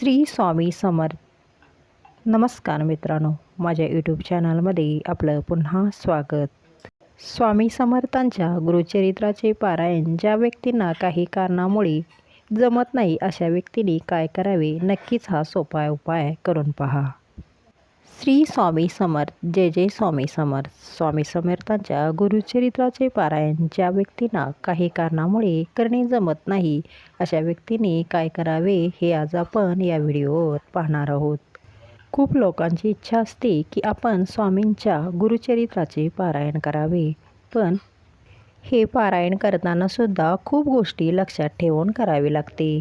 श्री स्वामी समर्थ. नमस्कार मित्रांनो माझ्या यूट्यूब चॅनलमध्ये आपलं पुन्हा स्वागत. स्वामी समर्थांच्या गुरुचरित्राचे पारायण ज्या व्यक्तींना काही कारणामुळे जमत नाही अशा व्यक्तीने काय करावे नक्कीच हा सोपा उपाय करून पहा. श्री स्वामी समर्थ जय जय स्वामी समर्थ. स्वामी समर्थांच्या गुरुचरित्राचे पारायण ज्या व्यक्तींना काही कारणामुळे करणे जमत नाही अशा व्यक्तीने काय करावे हे आज आपण या व्हिडिओवर पाहणार आहोत. खूप लोकांची इच्छा असते की आपण स्वामींच्या गुरुचरित्राचे पारायण करावे पण हे पारायण करतानासुद्धा खूप गोष्टी लक्षात ठेवून करावे लागते.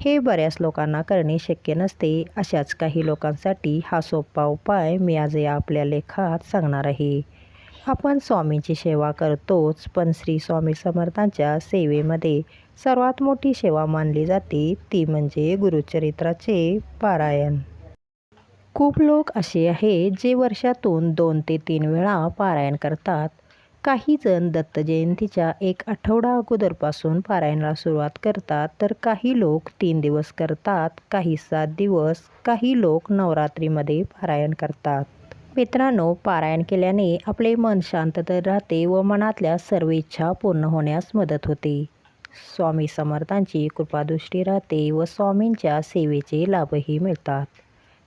हे बऱ्याच लोकांना करणे शक्य नसते. अशाच काही लोकांसाठी हा सोपा उपाय मी आज या आपल्या लेखात सांगणार आहे. आपण स्वामींची सेवा करतोच पण श्री स्वामी समर्थांच्या सेवेमध्ये सर्वात मोठी सेवा मानली जाते ती म्हणजे गुरुचरित्राचे पारायण. खूप लोक असे आहेत जे वर्षातून दोन ते तीन वेळा पारायण करतात. काही जण दत्त जयंतीच्या एक आठवडा अगोदरपासून पारायणाला सुरुवात करतात. तर काही लोक तीन दिवस करतात काही सात दिवस काही लोक नवरात्रीमध्ये पारायण करतात. मित्रांनो पारायण केल्याने आपले मन शांत तर राहते व मनातल्या सर्व इच्छा पूर्ण होण्यास मदत होते. स्वामी समर्थांची कृपादृष्टी राहते व स्वामींच्या सेवेचे लाभही मिळतात.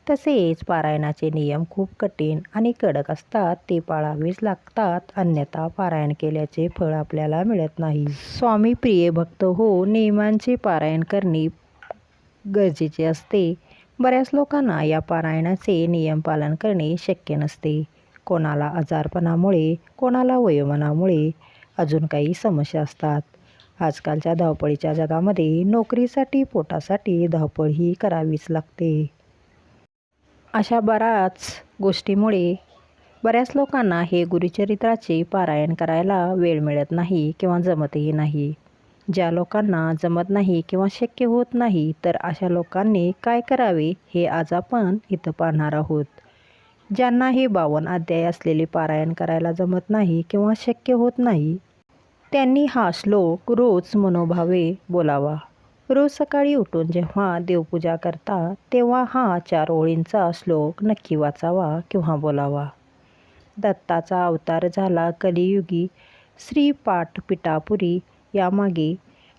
तसेच पारायणाचे नियम खूप कठीण आणि कडक असतात. ते पाळावेच लागतात. अन्यथा पारायण केल्याचे फळ आपल्याला मिळत नाही. स्वामी प्रिय भक्त हो नियमांचे पारायण करणे गरजेचे असते. बऱ्याच लोकांना या पारायणाचे नियम पालन करणे शक्य नसते. कोणाला आजारपणामुळे कोणाला वयोमानामुळे अजून काही समस्या असतात. आजकालच्या धावपळीच्या जगामध्ये नोकरीसाठी पोटासाठी धावपळ ही करावीच लागते. अशा बऱ्याच गोष्टीमुळे बऱ्याच लोकांना हे गुरुचरित्राचे पारायण करायला वेळ मिळत नाही किंवा जमतही नाही. ज्या लोकांना जमत नाही किंवा शक्य होत नाही तर अशा लोकांनी काय करावे हे आज आपण इथं पाहणार आहोत. ज्यांना हे बावन अध्याय असलेले पारायण करायला जमत नाही किंवा शक्य होत नाही त्यांनी हा श्लोक रोज मनोभावे बोलावा. रोज सकाळी उठून जेव्हा देवपूजा करता तेव्हा हा चार ओळींचा श्लोक नक्की वाचावा किंवा बोलावा. दत्ताचा अवतार झाला कलियुगी. श्री पाठ पिठापुरी यामागे.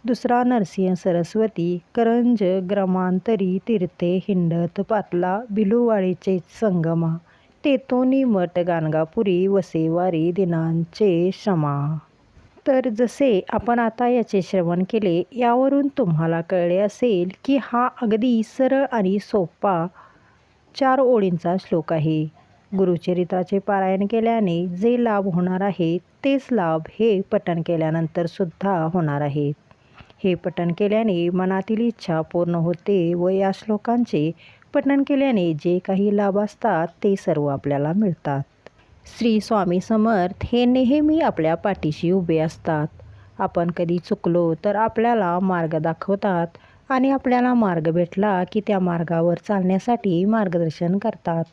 दुसरा नरसिंह सरस्वती. करंज ग्रमांतरी तीर्थे हिंडत पातला बिलुवाळीचे संगमा. तेतोनी मठ गाणगापुरी वसेवारी दिनांचे क्षमा. तर जसे आपण आता याचे श्रवण केले यावरून तुम्हाला कळले असेल की हा अगदी सरळ आणि सोपा चार ओळींचा श्लोक आहे. गुरुचरित्राचे पारायण केल्याने जे लाभ होणार आहे तेच लाभ हे पठण केल्यानंतर सुद्धा होणार आहेत हे पठण केल्याने मनातील इच्छा पूर्ण होते व या श्लोकांचे पठण केल्याने जे काही लाभ असतात ते सर्व आपल्याला मिळतात. श्री स्वामी समर्थ हे नेहमी आपल्या पाठीशी उभे असतात. आपण कधी चुकलो तर आपल्याला मार्ग दाखवतात आणि आपल्याला मार्ग भेटला की त्या मार्गावर चालण्यासाठी मार्गदर्शन करतात.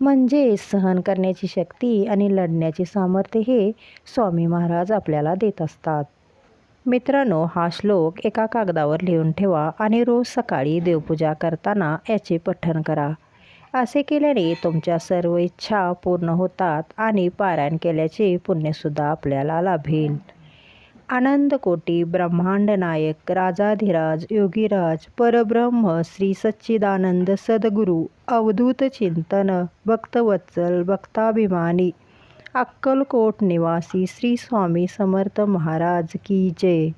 म्हणजे सहन करण्याची शक्ती आणि लढण्याचे सामर्थ्य हे स्वामी महाराज आपल्याला देत असतात. मित्रांनो हा श्लोक एका कागदावर लिहून ठेवा आणि रोज सकाळी देवपूजा करताना याचे पठण करा. असे केल्याने तुमच्या सर्व इच्छा पूर्ण होतात आणि पारायण केल्याचे पुण्यसुद्धा आपल्याला लाभेल. आनंद कोटी ब्रह्मांड नायक राजाधिराज योगीराज परब्रह्म श्री सच्चिदानंद सद्गुरू अवधूत चिंतन भक्तवत्सल भक्ताभिमानी अक्कलकोट निवासी श्री स्वामी समर्थ महाराज की जय.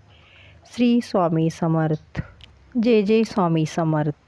श्री स्वामी समर्थ. जय जय स्वामी समर्थ.